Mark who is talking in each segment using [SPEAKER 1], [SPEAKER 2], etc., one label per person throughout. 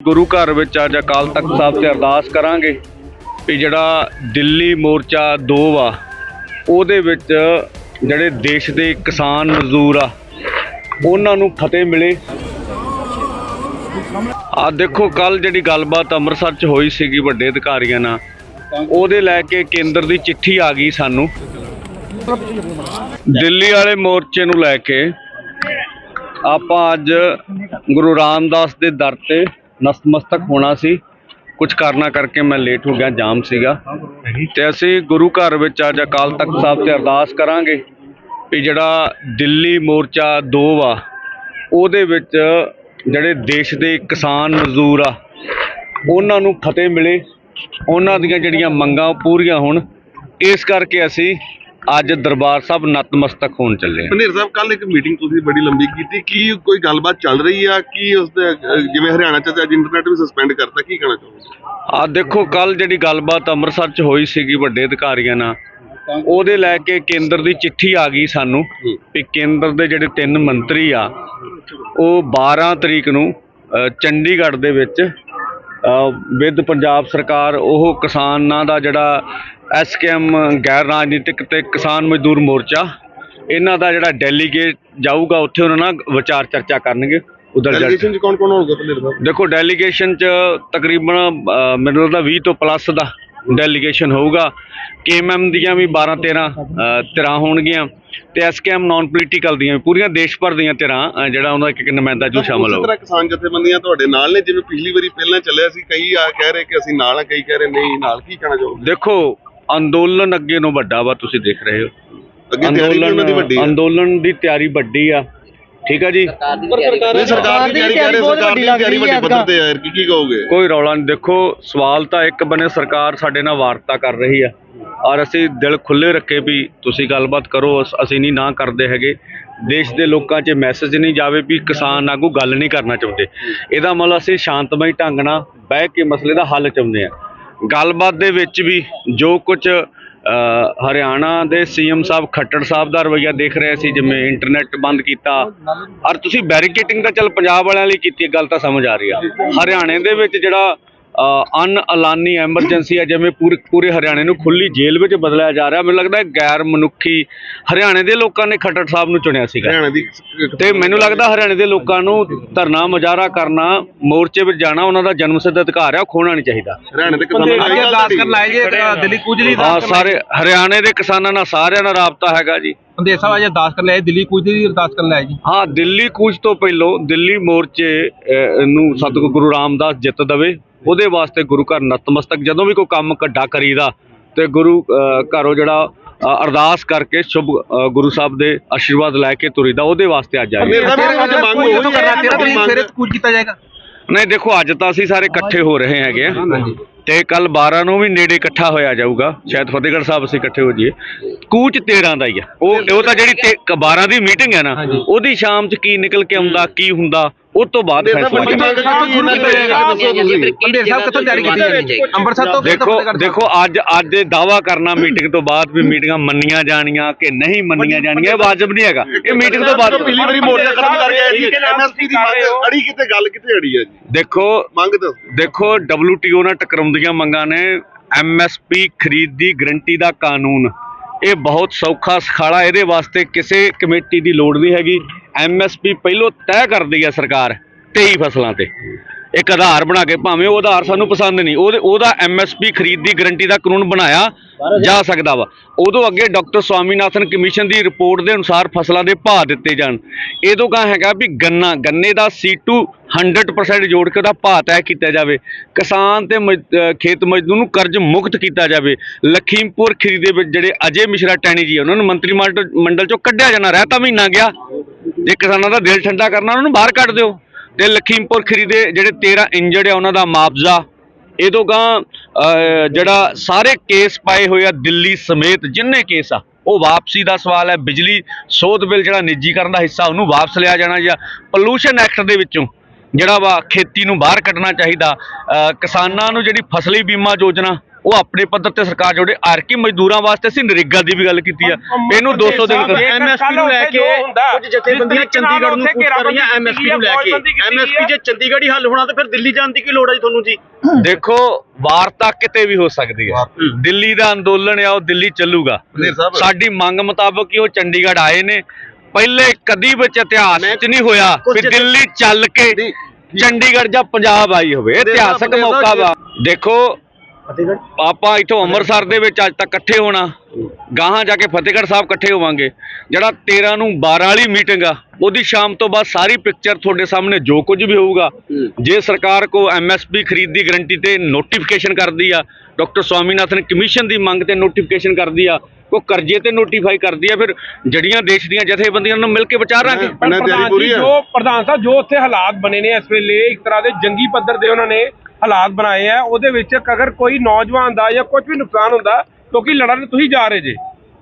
[SPEAKER 1] ਗੁਰੂ ਘਰ ਵਿੱਚ ਅੱਜ ਅਕਾਲ ਤਖਤ ਸਾਹਿਬ ਤੇ ਅਰਦਾਸ ਕਰਾਂਗੇ ਵੀ ਜਿਹੜਾ ਦਿੱਲੀ ਮੋਰਚਾ 2 ਆ, ਉਹਦੇ ਵਿੱਚ ਜਿਹੜੇ ਦੇਸ਼ ਦੇ ਕਿਸਾਨ ਮਜ਼ਦੂਰ ਆ, ਉਹਨਾਂ ਨੂੰ ਫਤਿਹ ਮਿਲੇ। ਆ ਦੇਖੋ ਕੱਲ ਜਿਹੜੀ ਗੱਲਬਾਤ ਅੰਮ੍ਰਿਤਸਰ 'ਚ ਹੋਈ ਸੀਗੀ ਵੱਡੇ ਅਧਿਕਾਰੀਆਂ ਨਾਲ, ਉਹਦੇ ਲੈ ਕੇ ਕੇਂਦਰ ਦੀ ਚਿੱਠੀ ਆ ਗਈ ਸਾਨੂੰ। ਦਿੱਲੀ ਵਾਲੇ ਮੋਰਚੇ ਨੂੰ ਲੈ ਕੇ ਆਪਾਂ ਅੱਜ ਗੁਰੂ ਰਾਮਦਾਸ ਦੇ ਦਰ ਤੇ ਨਤਮਸਤਕ ਹੋਣਾ ਸੀ। ਕੁਝ ਕਾਰਨਾਂ ਕਰਕੇ ਮੈਂ ਲੇਟ ਹੋ ਗਿਆ, ਜਾਮ ਸੀਗਾ। ਤੇ ਅਸੀਂ ਗੁਰੂ ਘਰ ਵਿੱਚ ਅੱਜ ਅਕਾਲ ਤਖਤ ਸਾਹਿਬ ਤੇ ਅਰਦਾਸ ਕਰਾਂਗੇ ਵੀ ਜਿਹੜਾ ਦਿੱਲੀ ਮੋਰਚਾ 2 ਆ, ਉਹਦੇ ਵਿੱਚ ਜਿਹੜੇ ਦੇਸ਼ ਦੇ ਕਿਸਾਨ ਮਜ਼ਦੂਰ ਆ, ਉਹਨਾਂ ਨੂੰ ਫਤਿਹ ਮਿਲੇ। ਉਹਨਾਂ ਦੀਆਂ ਜਿਹੜੀਆਂ ਮੰਗਾਂ ਉਹ ਪੂਰੀਆਂ ਹੋਣ। ਇਸ ਕਰਕੇ ਅਸੀਂ ਅੱਜ ਦਰਬਾਰ ਸਾਹਿਬ ਨਤਮਸਤਕ ਹੋਣ ਚੱਲੇ ਹਾਂ
[SPEAKER 2] ਪੰਨੇਰ ਸਾਹਿਬ ਕੱਲ ਇੱਕ ਮੀਟਿੰਗ ਤੁਸੀਂ ਬੜੀ ਲੰਬੀ ਕੀਤੀ। ਕੀ ਕੋਈ ਗੱਲਬਾਤ ਚੱਲ ਰਹੀ ਆ? ਕੀ ਉਸ ਦੇ ਜਿਵੇਂ ਹਰਿਆਣਾ ਚ ਅੱਜ ਇੰਟਰਨੈਟ ਵੀ ਸਸਪੈਂਡ ਕਰਤਾ ਕੀ ਕਹਿਣਾ ਚਾਹੋਗੇ?
[SPEAKER 1] ਆ ਦੇਖੋ ਕੱਲ ਜਿਹੜੀ ਗੱਲਬਾਤ ਅੰਮ੍ਰਿਤਸਰ 'ਚ ਹੋਈ ਸੀਗੀ ਵੱਡੇ ਅਧਿਕਾਰੀਆਂ ਨਾਲ ਉਹਦੇ ਲੈ ਕੇ ਕੇਂਦਰ ਦੀ ਚਿੱਠੀ ਆ ਗਈ ਸਾਨੂੰ ਵੀ ਕੇਂਦਰ ਦੇ ਜਿਹੜੇ ਤਿੰਨ ਮੰਤਰੀ ਆ ਉਹ 12 ਤਰੀਕ ਨੂੰ ਚੰਡੀਗੜ੍ਹ ਦੇ ਵਿੱਚ ਵਿਦ ਪੰਜਾਬ ਸਰਕਾਰ ਉਹ ਕਿਸਾਨਾਂ ਦਾ ਜਿਹੜਾ ਐਸਕੇਐਮ ਗੈਰ ਰਾਜਨੀਤਿਕ ਤੇ ਕਿਸਾਨ ਮਜ਼ਦੂਰ ਮੋਰਚਾ ਇਹਨਾਂ ਦਾ ਜਿਹੜਾ ਡੈਲੀਗੇਟ ਜਾਊਗਾ ਉੱਥੇ ਉਹਨਾਂ ਨਾਲ ਵਿਚਾਰ ਚਰਚਾ ਕਰਨਗੇ ਉਧਰ
[SPEAKER 2] ਡੈਲੀਗੇਸ਼ਨ ਚ ਕੌਣ ਕੌਣ ਪੰਨੇਰ ਸਾਹਿਬ
[SPEAKER 1] ਦੇਖੋ ਡੈਲੀਗੇਸ਼ਨ ਚ ਤਕਰੀਬਨ ਮੈਨੂੰ ਲੱਗਦਾ 20 ਤੋਂ ਪਲੱਸ ਦਾ ਡੈਲੀਗੇਸ਼ਨ ਹੋਊਗਾ। ਕੇਐਮਐਮ ਦੀਆਂ ਵੀ 12 13 ਅ, ਧਿਰਾਂ ਹੋਣਗੀਆਂ ਤੇ ਐਸਕੇਐਮ ਨਾਨ ਪੋਲੀਟੀਕਲ ਦੀਆਂ ਵੀ ਪੂਰੀਆਂ ਦੇਸ਼ ਭਰ ਦੀਆਂ ਅ, ਜਿਹੜਾ ਉਹਨਾਂ ਦਾ ਇੱਕ ਨੁਮਾਇੰਦਾ ਜੋ ਸ਼ਾਮਲ
[SPEAKER 2] ਉਸੇ
[SPEAKER 1] ਹੋਊਗਾ
[SPEAKER 2] ਤਰ੍ਹਾਂ ਕਿਸਾਨ ਜਥੇਬੰਦੀਆਂ ਤੁਹਾਡੇ ਨਾਲ ਨੇ ਜਿਵੇਂ ਪਿਛਲੀ ਵਾਰੀ ਪਹਿਲਾਂ ਚੱਲਿਆ ਸੀ ਕਈ ਆ ਕਹਿ ਰਹੇ ਕਿ ਅਸੀਂ ਨਾਲ ਆ ਕਈ ਕਹਿ ਰਹੇ ਨਹੀਂ ਨਾਲ ਕੀ ਕਹਿਣਾ ਚਾਹੋਗੇ?
[SPEAKER 1] ਦੇਖੋ ਅੰਦੋਲਨ ਅੱਗੇ ਨੂੰ ਵੱਡਾ ਵਾ ਤੁਸੀਂ ਦੇਖ ਰਹੇ ਹੋ।
[SPEAKER 2] ਅੱਗੇ ਤਿਆਰੀ ਵੀ ਉਹਨਾਂ ਦੀ ਵੱਡੀ
[SPEAKER 1] ਅੰਦੋਲਨ ਦੀ ਤਿਆਰੀ ਵੱਡੀ ਆ। ਠੀਕ ਆ ਜੀ?
[SPEAKER 2] ਸਰਕਾਰ ਦੀ ਤਿਆਰੀ ਕਹਿ ਰਹੇ ਸਰਕਾਰ ਦੀ ਤਿਆਰੀ ਵੱਡੀ ਪੱਧਰ ਤੇ ਯਾਰ ਕੀ ਕੀ ਕਹੋਗੇ?
[SPEAKER 1] ਕੋਈ ਰੌਲਾ ਨਹੀਂ ਦੇਖੋ ਸਵਾਲ ਤਾਂ ਇੱਕ ਬਨੇ ਸਰਕਾਰ ਸਾਡੇ ਨਾਲ ਵਾਰਤਾ ਕਰ ਰਹੀ ਆ। ਔਰ ਅਸੀਂ ਦਿਲ ਖੁੱਲੇ ਰੱਖੇ ਵੀ ਤੁਸੀਂ ਗੱਲਬਾਤ ਕਰੋ ਅਸ- ਅਸੀਂ ਨਹੀਂ ਨਾ ਕਰਦੇ ਹੈਗੇ। ਦੇਸ਼ ਦੇ ਲੋਕਾਂ 'ਚ ਮੈਸੇਜ ਨਹੀਂ ਜਾਵੇ ਵੀ ਕਿਸਾਨ ਆਗੂ ਗੱਲ ਨਹੀਂ ਕਰਨਾ ਚਾਹੁੰਦੇ। ਇਹਦਾ ਮਤਲਬ ਅਸੀਂ ਸ਼ਾਂਤਮਈ ਢੰਗ ਨਾਲ ਬਹਿ ਕੇ ਮਸਲੇ ਦਾ ਹੱਲ ਚਾਹੁੰਦੇ ਆ। ਗੱਲਬਾਤ ਦੇ ਵਿੱਚ ਵੀ ਜੋ ਕੁਝ ਹਰਿਆਣਾ ਦੇ ਸੀਐਮ ਸਾਹਿਬ ਖੱਟੜ ਸਾਹਿਬ ਦਾ ਰਵੱਈਆ ਦੇਖ ਰਹੇ ਸੀ, ਜਿਵੇਂ ਇੰਟਰਨੈਟ ਬੰਦ ਕੀਤਾ। ਔਰ ਤੁਸੀਂ ਬੈਰੀਕੇਟਿੰਗ ਤਾਂ ਚੱਲ ਪੰਜਾਬ ਵਾਲਿਆਂ ਲਈ ਕੀਤੀ ਗੱਲ ਤਾਂ ਸਮਝ ਆ ਰਹੀ ਆ। ਹਰਿਆਣੇ ਦੇ ਵਿੱਚ ਜਿਹੜਾ ਅਨ ਐਲਾਨੀ ਐਮਰਜੈਂਸੀ ਆ ਜਿਵੇਂ ਪੂਰੇ ਪੂਰੇ ਹਰਿਆਣੇ ਨੂੰ ਖੁੱਲੀ ਜੇਲ੍ਹ ਵਿੱਚ ਬਦਲਿਆ ਜਾ ਰਿਹਾ। ਮੈਨੂੰ ਲੱਗਦਾ ਹੈ ਗੈਰ ਮਨੁੱਖੀ ਹਰਿਆਣੇ ਦੇ ਲੋਕਾਂ ਨੇ ਖੱਟੜ ਸਾਹਿਬ ਨੂੰ ਚੁਣਿਆ ਸੀਗਾ।
[SPEAKER 2] ਹਰਿਆਣਾ ਦੀ
[SPEAKER 1] ਤੇ ਮੈਨੂੰ ਲੱਗਦਾ ਹਰਿਆਣੇ ਦੇ ਲੋਕਾਂ ਨੂੰ ਧਰਨਾ ਮੁਜ਼ਾਹਰਾ ਕਰਨਾ ਮੋਰਚੇ ਵਿੱਚ ਜਾਣਾ ਉਹਨਾਂ ਦਾ ਜਨਮ ਸਿੱਧ ਅਧਿਕਾਰ ਹੈ ਉਹ ਖੋਣਾ ਨਹੀਂ ਚਾਹੀਦਾ।
[SPEAKER 2] ਹਰਿਆਣਾ ਦੇ ਕਿਸਾਨਾਂ ਨਾਲ
[SPEAKER 3] ਲਾਏ ਜੇ ਦਿੱਲੀ ਲਈ
[SPEAKER 1] ਸਾਰੇ ਹਰਿਆਣੇ ਦੇ ਕਿਸਾਨਾਂ ਨਾਲ ਸਾਰਿਆਂ ਨਾਲ ਰਾਬਤਾ ਹੈਗਾ ਜੀ।
[SPEAKER 3] ਸੰਦੇਸ਼ ਸਾਹਿਬ ਅੱਜ ਅਰਦਾਸ ਕਰਨ ਲਾਏ ਦਿੱਲੀ ਕੁਝ ਦੀ ਅਰਦਾਸ ਕਰਨ ਲਾਏ ਜੀ।
[SPEAKER 1] ਹਾਂ ਦਿੱਲੀ ਕੂਚ ਤੋਂ ਪਹਿਲੋਂ ਦਿੱਲੀ ਮੋਰਚੇ ਨੂੰ ਸਤਿਗੁਰੂ ਗੁਰੂ ਰਾਮਦਾਸ ਜਿੱਤ ਦਵੇ। ਉਹਦੇ ਵਾਸਤੇ ਗੁਰੂ ਘਰ ਨਤਮਸਤਕ ਜਦੋਂ ਵੀ ਕੋਈ ਕੰਮ ਕੱਢਾ ਕਰੀਦਾ ਤੇ ਗੁਰੂ ਅਹ, ਘਰੋਂ ਜਿਹੜਾ ਅਰਦਾਸ ਕਰਕੇ ਸ਼ੁਭ ਗੁਰੂ ਸਾਹਿਬ ਦੇ ਆਸ਼ੀਰਵਾਦ ਲੈ ਕੇ ਤੁਰੀਦਾ ਉਹਦੇ ਵਾਸਤੇ ਅੱਜ ਆਏ ਨਹੀਂ ਦੇਖੋ ਅੱਜ ਤਾਂ ਅਸੀਂ ਸਾਰੇ ਇਕੱਠੇ ਹੋ ਰਹੇ ਹੈਗੇ ਆ ਤੇ ਕੱਲ 12 ਨੂੰ ਵੀ ਨੇੜੇ ਇਕੱਠਾ ਹੋਇਆ ਜਾਊਗਾ। ਸ਼ਾਇਦ ਫਤਿਹਗੜ੍ਹ ਸਾਹਿਬ ਅਸੀਂ ਇਕੱਠੇ ਹੋ ਜਾਈਏ। ਕੂਚ 13 ਦਾ ਹੀ ਆ। ਉਹ ਉਹ ਤਾਂ ਜਿਹੜੀ ਤੇ- 12 ਦੀ ਮੀਟਿੰਗ ਹੈ ਨਾ ਉਹਦੀ ਸ਼ਾਮ 'ਚ ਕੀ ਨਿਕਲ ਕੇ ਆਉਂਦਾ ਕੀ ਹੁੰਦਾ ਉਹ ਤੋਂ ਬਾਅਦ ਫੈਸਲਾ
[SPEAKER 2] ਵੱਡੀ
[SPEAKER 1] ਕੀਤਾ।
[SPEAKER 2] ਮੰਗ ਕੀ ਇਹਨਾਂ ਦੀ ਹੈ? ਦੱਸੋ ਤੁਸੀਂ।
[SPEAKER 3] ਸੰਦੇਸ਼ ਸਾਹਿਬ ਕਿੱਥੋਂ ਤਿਆਰੀ ਕੀਤੀ ਜਾਣੀ ਅੰਮ੍ਰਿਤਸਰ ਤੋਂ
[SPEAKER 1] ਦੇਖੋ ਦੇਖੋ ਅੱਜ ਅੱਜ ਇਹ ਦਾਵਾ ਕਰਨਾ ਮੀਟਿੰਗ ਤੋਂ ਬਾਅਦ ਵੀ ਮੀਟਿੰਗਾਂ ਮੰਨੀਆਂ ਜਾਣੀਆਂ ਕਿ ਨਹੀਂ ਮੰਨੀਆਂ ਜਾਣੀਆਂ ਇਹ ਵਾਜਬ ਨਹੀਂ ਹੈਗਾ। ਇਹ ਮੀਟਿੰਗ ਤੋਂ ਬਾਅਦ
[SPEAKER 2] ਪਿਛਲੀ ਵਾਰੀ ਮੋਰਚਾ ਖਤਮ ਕਰਕੇ ਆਏ ਸੀ ਐਮਐਸਪੀ ਦੀ ਮੰਗ ਅੜੀ ਕਿਤੇ ਗੱਲ ਕਿਤੇ ਅੜੀ ਆ ਜੀ?
[SPEAKER 1] ਦੇਖੋ
[SPEAKER 2] ਮੰਗ ਦੱਸੋ।
[SPEAKER 1] ਦੇਖੋ WTO ਨਾਲ ਟਕਰਾਉਂਦੀਆਂ ਮੰਗਾਂ ਨੇ। MSP ਖਰੀਦ ਦੀ ਗਰੰਟੀ ਦਾ ਕਾਨੂੰਨ। ਇਹ ਬਹੁਤ ਸੌਖਾ ਸਖਾਲਾ ਇਹਦੇ ਵਾਸਤੇ ਕਿਸੇ ਕਮੇਟੀ ਦੀ ਲੋੜ ਨਹੀਂ ਹੈਗੀ। MSP ਪਹਿਲੋਂ ਤੈਅ ਕਰਦੀ ਹੈ ਸਰਕਾਰ 23 ਫਸਲਾਂ ਤੇ। ਇੱਕ ਆਧਾਰ ਬਣਾ ਕੇ ਭਾਵੇਂ ਉਹ ਆਧਾਰ ਸਾਨੂੰ ਪਸੰਦ ਨਹੀਂ ਉਹਦੇ ਉਹਦਾ MSP ਖਰੀਦ ਦੀ ਗਰੰਟੀ ਦਾ ਕਾਨੂੰਨ ਬਣਾਇਆ ਜਾ ਸਕਦਾ ਵਾ। ਉਦੋਂ ਅੱਗੇ ਡਾਕਟਰ ਸਵਾਮੀਨਾਥਨ ਕਮਿਸ਼ਨ ਦੀ ਰਿਪੋਰਟ ਦੇ ਅਨੁਸਾਰ ਫਸਲਾਂ ਦੇ ਭਾਅ ਦਿੱਤੇ ਜਾਣ। ਇਹਦੋਂ ਕਾ ਹੈਗਾ ਵੀ ਗੰਨਾ ਗੰਨੇ ਦਾ C2 100% ਜੋੜ ਕੇ ਉਹਦਾ ਭਾਅ ਤੈਅ ਕੀਤਾ ਜਾਵੇ। ਕਿਸਾਨ ਤੇ ਖੇਤ ਮਜ਼ਦੂਰ ਨੂੰ ਕਰਜ਼ ਮੁਕਤ ਕੀਤਾ ਜਾਵੇ। ਲਖੀਮਪੁਰ ਖੀਰੀ ਦੇ ਵਿੱਚ ਜਿਹੜੇ ਅਜੇ ਮਿਸ਼ਰਾ ਟੈਣੀ ਜੀ ਉਹਨਾਂ ਨੂੰ ਮੰਤਰੀ ਮੰਡਲ ਚੋਂ ਕੱਢਿਆ ਜਾਣਾ ਰਹਿਤਾ ਮਹੀਨਾ ਗਿਆ। ਜੇ ਕਿਸਾਨਾਂ ਦਾ ਦਿਲ ਠੰਡਾ ਕਰਨਾ, ਉਹਨਾਂ ਨੂੰ ਬਾਹਰ ਕੱਢ ਦਿਓ। ਤੇ ਲਖੀਮਪੁਰ ਖੀਰੀ ਦੇ ਜਿਹੜੇ 13 ਇੰਜਰਡ ਆ, ਉਹਨਾਂ ਦਾ ਮੁਆਵਜ਼ਾ। ਇਹ ਤੋਂ ਗਾਂ ਜਿਹੜਾ ਸਾਰੇ ਕੇਸ ਪਾਏ ਹੋਏ ਆ ਦਿੱਲੀ ਸਮੇਤ, ਜਿੰਨੇ ਕੇਸ ਆ, ਉਹ ਵਾਪਸੀ ਦਾ ਸਵਾਲ ਹੈ। ਬਿਜਲੀ, ਸੋਧ ਬਿੱਲ ਜਿਹੜਾ ਨਿੱਜੀਕਰਨ ਦਾ ਹਿੱਸਾ, ਉਹਨੂੰ ਵਾਪਸ ਲਿਆ ਜਾਣਾ ਜਾਂ ਪੋਲੂਸ਼ਨ ਐਕਟ ਦੇ ਵਿੱਚੋਂ ਜਿਹੜਾ ਵਾ ਖੇਤੀ ਨੂੰ ਬਾਹਰ ਕੱਢਣਾ ਚਾਹੀਦਾ। ਕਿਸਾਨਾਂ ਨੂੰ ਜਿਹੜੀ ਫਸਲੀ ਬੀਮਾ ਯੋਜਨਾ ਉਹ ਆਪਣੇ ਪੱਧਰ ਤੇ ਸਰਕਾਰ ਜੋੜੇ ਆਰਕੀ ਮਜ਼ਦੂਰਾਂ ਵਾਸਤੇ ਅਸੀਂ ਨਰੇਗਾ ਦੀ ਵੀ ਗੱਲ ਕੀਤੀ ਆ। ਇਹਨੂੰ 200 ਦਿਨ ਕਰ
[SPEAKER 4] ਐਮਐਸਪੀ ਨੂੰ ਲੈ ਕੇ ਕੁਝ ਜਥੇਬੰਦੀਆਂ ਚੰਡੀਗੜ੍ਹ ਨੂੰ ਕਰ ਰਹੀਆਂ ਐਮਐਸਪੀ ਨੂੰ ਲੈ ਕੇ। ਐਮਐਸਪੀ ਜੇ ਚੰਡੀਗੜ੍ਹ ਹੀ ਹੱਲ ਹੋਣਾ ਤਾਂ ਫਿਰ ਦਿੱਲੀ ਜਾਣ ਦੀ ਕੀ ਲੋੜ ਹੈ ਜੀ ਤੁਹਾਨੂੰ ਜੀ?
[SPEAKER 1] ਦੇਖੋ ਵਾਰਤਾ ਕਿਤੇ ਵੀ ਹੋ ਸਕਦੀ ਹੈ। ਦਿੱਲੀ ਦਾ ਅੰਦੋਲਨ ਆ ਉਹ ਦਿੱਲੀ ਚੱਲੂਗਾ। ਸਾਡੀ ਮੰਗ ਮੁਤਾਬਕ ਹੀ ਉਹ ਚੰਡੀਗੜ੍ਹ ਆਏ ਨੇ। ਪਹਿਲੇ ਕਦੀ ਵਿੱਚ ਇਤਿਹਾਸ
[SPEAKER 4] ਮੈਂ-
[SPEAKER 1] 'ਚ ਨਹੀਂ ਹੋਇਆ
[SPEAKER 4] ਜਥੇ-
[SPEAKER 1] ਦਿੱਲੀ ਚੱਲ ਕੇ ਚੰਡੀਗੜ੍ਹ ਜਾਂ ਪੰਜਾਬ ਆਈ ਹੋਵੇ। ਇਤਿਹਾਸਕ ਮੌਕਾ ਵਾ। ਦੇਖੋ
[SPEAKER 4] ਫਤਿਹਗੜ੍ਹ?
[SPEAKER 1] ਆਪਾਂ ਇਥੋਂ ਅੰਮ੍ਰਿਤਸਰ ਦੇ ਵਿੱਚ ਅੱਜ ਤੱਕ ਇਕੱਠੇ ਹੋਣਾ। ਗਾਹਾਂ ਜਾ ਕੇ ਫਤਿਹਗੜ੍ਹ ਸਾਹਿਬ ਇਕੱਠੇ ਹੋਵਾਂਗੇ। ਜਿਹੜਾ 13 ਨੂੰ 12 ਵਾਲੀ ਮੀਟਿੰਗ ਆ ਉਹਦੀ ਸ਼ਾਮ ਤੋਂ ਬਾਅਦ ਸਾਰੀ ਪਿਕਚਰ ਤੁਹਾਡੇ ਸਾਹਮਣੇ ਜੋ ਕੁਝ ਵੀ ਹੋਊਗਾ ਜੇ ਸਰਕਾਰ ਕੋ ਐਮਐਸਪੀ ਖਰੀਦ ਦੀ ਗਰੰਟੀ ਤੇ ਨੋਟੀਫਿਕੇਸ਼ਨ ਕਰਦੀ ਆ ਡਾਕਟਰ ਸਵਾਮੀਨਾਥਨ ਕਮਿਸ਼ਨ ਦੀ ਮੰਗ ਤੇ ਨੋਟੀਫਿਕੇਸ਼ਨ ਕਰਦੀ ਆ ਕੋ ਕਰਜ਼ੇ ਤੇ ਨੋਟੀਫਾਈ ਕਰਦੀ ਆ ਫਿਰ ਜੜੀਆਂ ਦੇਸ਼ ਦੀਆਂ ਜਥੇਬੰਦੀਆਂ ਨਾਲ ਮਿਲ ਕੇ ਵਿਚਾਰਾਂਗੇ
[SPEAKER 5] ਜੋ ਪ੍ਰਧਾਨ ਸਾਹਿਬ ਜੋ ਉੱਥੇ ਹਾਲਾਤ ਬਣੇ ਨੇ ਇਸ ਵੇਲੇ ਇੱਕ ਤਰ੍ਹਾਂ ਦੇ ਜੰਗੀ ਪੱਧਰ ਦੇ ਉਹਨਾਂ ਨੇ ਹਾਲਾਤ ਬਣਾਏ ਆ ਉਹਦੇ ਵਿੱਚ ਅਗਰ ਕੋਈ ਨੌਜਵਾਨ ਦਾ ਜਾਂ ਕੁਝ ਵੀ ਨੁਕਸਾਨ ਹੁੰਦਾ ਕਿਉਂਕਿ ਲੜਨ ਤੁਸੀਂ ਜਾ ਰਹੇ ਜੇ।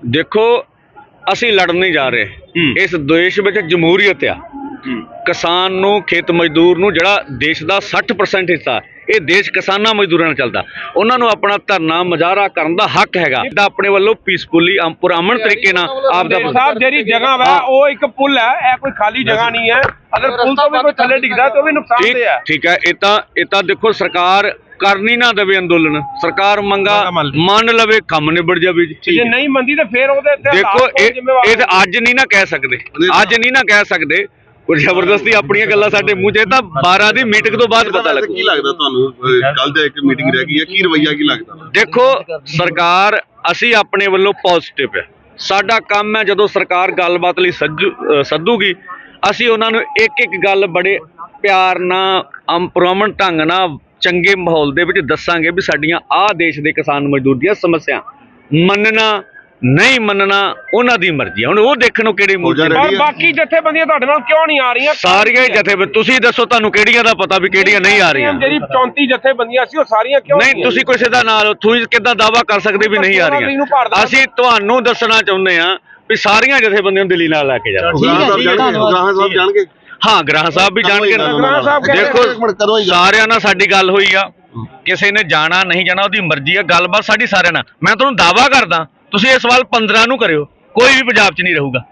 [SPEAKER 1] ਦੇਖੋ ਅਸੀਂ ਲੜਨ ਨਹੀਂ ਜਾ ਰਹੇ। ਇਸ ਦੇਸ਼ ਵਿੱਚ ਜਮਹੂਰੀਅਤ ਆ। ਕਿਸਾਨ ਨੂੰ ਖੇਤ ਮਜ਼ਦੂਰ ਨੂੰ ਜਿਹੜਾ ਦੇਸ਼ ਦਾ 60% ਹਿੱਸਾ ਇਹ ਦੇਸ਼ ਕਿਸਾਨਾਂ ਮਜ਼ਦੂਰਾਂ ਨਾਲ ਚੱਲਦਾ। ਉਹਨਾਂ ਨੂੰ ਆਪਣਾ ਧਰਨਾ ਮੁਜ਼ਾਹਰਾ ਕਰਨ ਦਾ ਹੱਕ ਹੈਗਾ। ਇਹਦਾ ਆਪਣੇ ਵੱਲੋਂ ਪੀਸਫੁਲੀ ਪੁਰਾਮਣ ਤਰੀਕੇ ਨਾਲ ਆਪ ਦਾ
[SPEAKER 5] ਸਾਹਿਬ ਜਿਹੜੀ ਜਗ੍ਹਾ ਵਾ ਉਹ ਇੱਕ ਪੁਲ ਹੈ ਇਹ ਕੋਈ ਖਾਲੀ ਜਗ੍ਹਾ ਨਹੀਂ ਹੈ। ਅਗਰ ਪੁਲ ਤੋਂ ਵੀ ਕੋਈ ਥੱਲੇ ਡਿੱਗਦਾ ਤਾਂ ਉਹ ਵੀ ਨੁਕਸਾਨ ਦੇ ਹੈ।
[SPEAKER 1] ਠੀਕ ਹੈ ਇਹ ਤਾਂ ਇਹ ਤਾਂ ਦੇਖੋ ਸਰਕਾਰ ਕਰਨੀ ਨਾ ਦੇਵੇ ਅੰਦੋਲਨ। ਸਰਕਾਰ ਮੰਗਾ
[SPEAKER 3] ਮੰਨ
[SPEAKER 1] ਲਵੇ ਕੰਮ ਨਿਬੜ ਜਾਵੇ ਜੀ
[SPEAKER 5] ਜੇ ਨਹੀਂ ਮੰਦੀ ਤਾਂ ਫਿਰ ਉਹਦੇ ਤੇ
[SPEAKER 1] ਦੇਖੋ ਇਹ ਤਾਂ ਅੱਜ ਨਹੀਂ ਨਾ ਕਹਿ ਸਕਦੇ। ਅੱਜ ਨਹੀਂ ਨਾ ਕਹਿ ਸਕਦੇ। ਕੋਈ ਜ਼ਬਰਦਸਤੀ ਆਪਣੀਆਂ ਗੱਲਾਂ ਸਾਡੇ ਮੂੰਹ 'ਚ ਇਹ ਤਾਂ 12 ਦੀ ਮੀਟਿੰਗ ਤੋਂ ਬਾਅਦ ਪਤਾ ਲੱਗੂ।
[SPEAKER 2] ਕੀ ਲੱਗਦਾ ਤੁਹਾਨੂੰ? ਕੱਲ ਤੇ ਇੱਕ ਮੀਟਿੰਗ ਰਹਿ ਗਈ ਹੈ ਕੀ ਰਵਈਆ ਕੀ ਲੱਗਦਾ?
[SPEAKER 1] ਦੇਖੋ ਸਰਕਾਰ ਅਸੀਂ ਆਪਣੇ ਵੱਲੋਂ ਪੋਜ਼ਿਟਿਵ ਹੈ। ਸਾਡਾ ਕੰਮ ਹੈ ਜਦੋਂ ਸਰਕਾਰ ਗੱਲਬਾਤ ਲਈ ਸੱਦੂਗੀ ਅਸੀਂ ਉਹਨਾਂ ਨੂੰ ਇੱਕ ਇੱਕ ਗੱਲ ਬੜੇ ਪਿਆਰ ਨਾਲ ਅਮਪ੍ਰਮਣ ਢੰਗ ਨਾਲ ਚੰਗੇ ਮਾਹੌਲ ਦੇ ਵਿੱਚ ਦੱਸਾਂਗੇ ਵੀ ਸਾਡੀਆਂ ਆਹ ਦੇਸ਼ ਦੇ ਕਿਸਾਨ ਮਜ਼ਦੂਰ ਦੀਆਂ ਸਮੱਸਿਆ। ਮੰਨਣਾ ਨਹੀਂ ਮੰਨਣਾ ਉਹਨਾਂ ਦੀ ਮਰਜ਼ੀ ਹੈ ਹੁਣ ਉਹ ਦੇਖਣ ਨੂੰ ਕਿਹੜੀ ਮੂਰਤੀ
[SPEAKER 2] ਜਾ ਰਹੀ ਹੈ।
[SPEAKER 5] ਬਾਕੀ ਜਥੇਬੰਦੀਆਂ ਤੁਹਾਡੇ ਨਾਲ ਕਿਉਂ ਨਹੀਂ ਆ ਰਹੀਆਂ?
[SPEAKER 1] ਸਾਰੀਆਂ ਹੀ ਜਥੇ ਤੁਸੀਂ ਦੱਸੋ ਤੁਹਾਨੂੰ ਕਿਹੜੀਆਂ ਦਾ ਪਤਾ ਵੀ ਕਿਹੜੀਆਂ ਨਹੀਂ ਆ ਰਹੀਆਂ?
[SPEAKER 5] ਜਿਹੜੀ 34 ਜਥੇਬੰਦੀਆਂ ਸੀ ਉਹ ਸਾਰੀਆਂ ਕਿਉਂ
[SPEAKER 1] ਨਹੀਂ ਤੁਸੀਂ ਕਿਸੇ ਦਾ ਨਾਲ ਤੁਸੀਂ ਕਿੱਦਾਂ ਦਾਵਾ ਕਰ ਸਕਦੇ ਵੀ ਨਹੀਂ ਆ ਰਹੀਆਂ? ਅਸੀਂ ਤੁਹਾਨੂੰ ਦੱਸਣਾ ਚਾਹੁੰਦੇ ਆ ਵੀ ਸਾਰੀਆਂ ਜਥੇਬੰਦੀਆਂ ਨੂੰ ਦਿੱਲੀ ਨਾਲ ਲੈ ਕੇ ਜਾਓ।
[SPEAKER 2] ਸਾਹਿਬ ਜਾਣਗੇ ਉਗਰਾਹਾਂ ਸਾਹਿਬ ਜਾਣਗੇ।
[SPEAKER 1] ਹਾਂ ਗ੍ਰਾਹ ਸਾਹਿਬ ਵੀ ਜਾਣਗੇ। ਨਾ।
[SPEAKER 5] ਗ੍ਰਾਹ ਸਾਹਿਬ ਕਹਿੰਦੇ
[SPEAKER 1] ਦੇਖੋ
[SPEAKER 2] ਇੱਕ ਮਿੰਟ ਕਦੋਂ ਹੀ ਜਾ-
[SPEAKER 1] ਸਾਰਿਆਂ ਨਾਲ ਸਾਡੀ ਗੱਲ ਹੋਈ ਆ। ਕਿਸੇ ਨੇ ਜਾਣਾ ਨਹੀਂ ਜਾਣਾ ਉਹਦੀ ਮਰਜ਼ੀ ਆ। ਗੱਲਬਾਤ ਸਾਡੀ ਸਾਰਿਆਂ ਨਾਲ। ਮੈਂ ਤੁਹਾਨੂੰ ਦਾਵਾ ਕਰਦਾ ਤੁਸੀਂ ਇਹ ਸਵਾਲ 15 ਨੂੰ ਕਰਿਓ। ਕੋਈ ਵੀ ਪੰਜਾਬ 'ਚ ਨਹੀਂ ਰਹੂਗਾ।